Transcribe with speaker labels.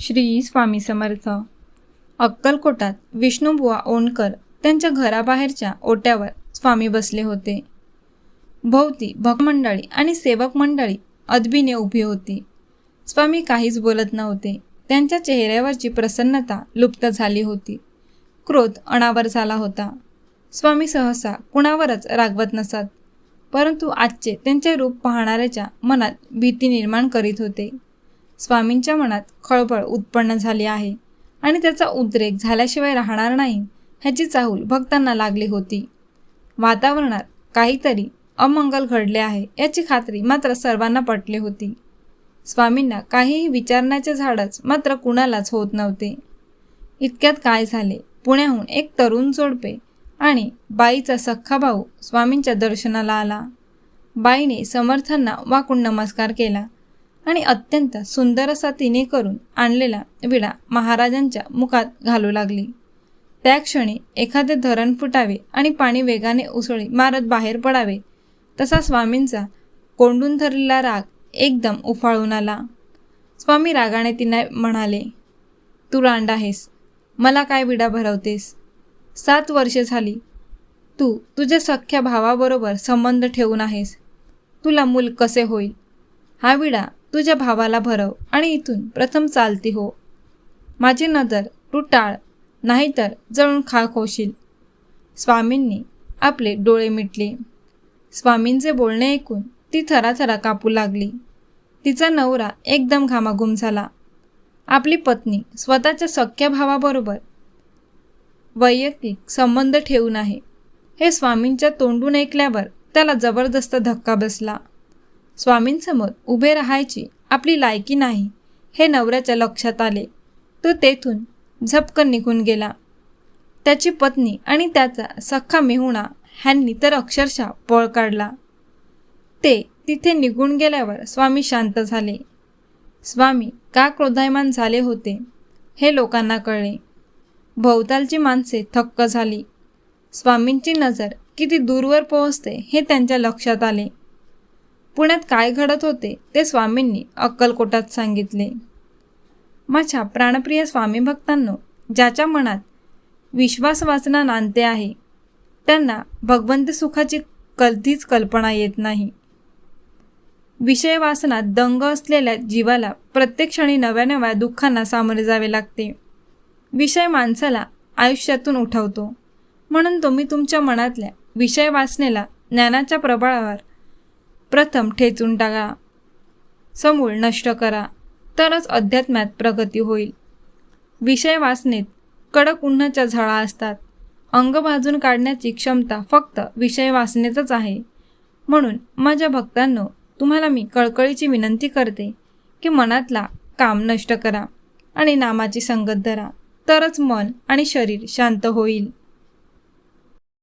Speaker 1: श्री स्वामी समर्थ. अक्कलकोटात विष्णुबुवा ओणकर त्यांच्या घराबाहेरच्या ओट्यावर स्वामी बसले होते. भोवती भक्तमंडळी आणि सेवक मंडळी अदबीने उभी होती. स्वामी काहीच बोलत नव्हते. त्यांच्या चेहऱ्यावरची प्रसन्नता लुप्त झाली होती. क्रोध अणावर झाला होता. स्वामी सहसा कुणावरच रागवत नसत परंतु आजचे त्यांचे रूप पाहणाऱ्याच्या मनात भीती निर्माण करीत होते. स्वामींच्या मनात खळबळ उत्पन्न झाली आहे आणि त्याचा उद्रेक झाल्याशिवाय राहणार नाही ह्याची चाहूल भक्तांना लागली होती. वातावरणात काहीतरी अमंगल घडले आहे याची खात्री मात्र सर्वांना पटली होती. स्वामींना काहीही विचारण्याचे झाडच मात्र कुणालाच होत नव्हते. इतक्यात काय झाले? पुण्याहून एक तरुण जोडपे आणि बाईचा सख्खा भाऊ स्वामींच्या दर्शनाला आला. बाईने समर्थांना वाकून नमस्कार केला. आणि अत्यंत सुंदर असा तिने करून आणलेला विडा महाराजांच्या मुखात घालू लागली. त्या क्षणी एखादे धरण फुटावे आणि पाणी वेगाने उसळी मारत बाहेर पडावे तसा स्वामींचा कोंडून धरलेला राग एकदम उफाळून आला. स्वामी रागाने तिने म्हणाले तू रांड आहेस. मला काय विडा भरवतेस? सात वर्षे झाली. तू तुझ्या सख्ख्या भावाबरोबर संबंध ठेवून आहेस. तुला मूल कसे होईल? हा विडा तुझ्या भावाला भरव आणि इथून प्रथम चालती हो. माझी नजर तू टाळ नाहीतर जळून खाक होशील. स्वामींनी आपले डोळे मिटले. स्वामींचे बोलणे ऐकून ती थराथरा कापू लागली. तिचा नवरा एकदम घामाघूम झाला. आपली पत्नी स्वतःच्या सख्ख्या भावाबरोबर वैयक्तिक संबंध ठेवून आहे. हे स्वामींच्या तोंडून ऐकल्यावर त्याला जबरदस्त धक्का बसला. स्वामींसमोर उभे राहायची आपली लायकी नाही हे नवऱ्याच्या लक्षात आले. तो तेथून झपकन निघून गेला. त्याची पत्नी आणि त्याचा सख्खा मेहुणा ह्यांनी तर अक्षरशः पळ काढला. ते तिथे निघून गेल्यावर स्वामी शांत झाले. स्वामी का क्रोधायमान झाले होते? हे लोकांना कळले. भोवतालची माणसे थक्क झाली. स्वामींची नजर किती दूरवर पोहोचते हे त्यांच्या लक्षात आले. पुण्यात काय घडत होते ते स्वामींनी अक्कलकोटात सांगितले. माझ्या प्राणप्रिय स्वामी भक्तांनो ज्याच्या मनात विश्वास वाचना नांदते आहे त्यांना भगवंत सुखाची कधीच कल्पना येत नाही. विषय वासनात दंग असलेल्या जीवाला प्रत्येक क्षणी नव्या नव्या दुःखांना सामोरे जावे लागते. विषय माणसाला आयुष्यातून उठवतो. म्हणून तुम्ही तुमच्या मनातल्या विषय वासनेला ज्ञानाच्या प्रबळावर प्रथम ठेचून टाका. समूळ नष्ट करा. तरच अध्यात्म्यात प्रगती होईल. विषय वासनेत कडक उन्हाच्या झळा असतात. अंग भाजून काढण्याची क्षमता फक्त विषय वासनेतच आहे. म्हणून माझ्या भक्तांनो तुम्हाला मी कळकळीची विनंती करते की मनातला काम नष्ट करा आणि नामाची संगत धरा. तरच मन आणि शरीर शांत होईल.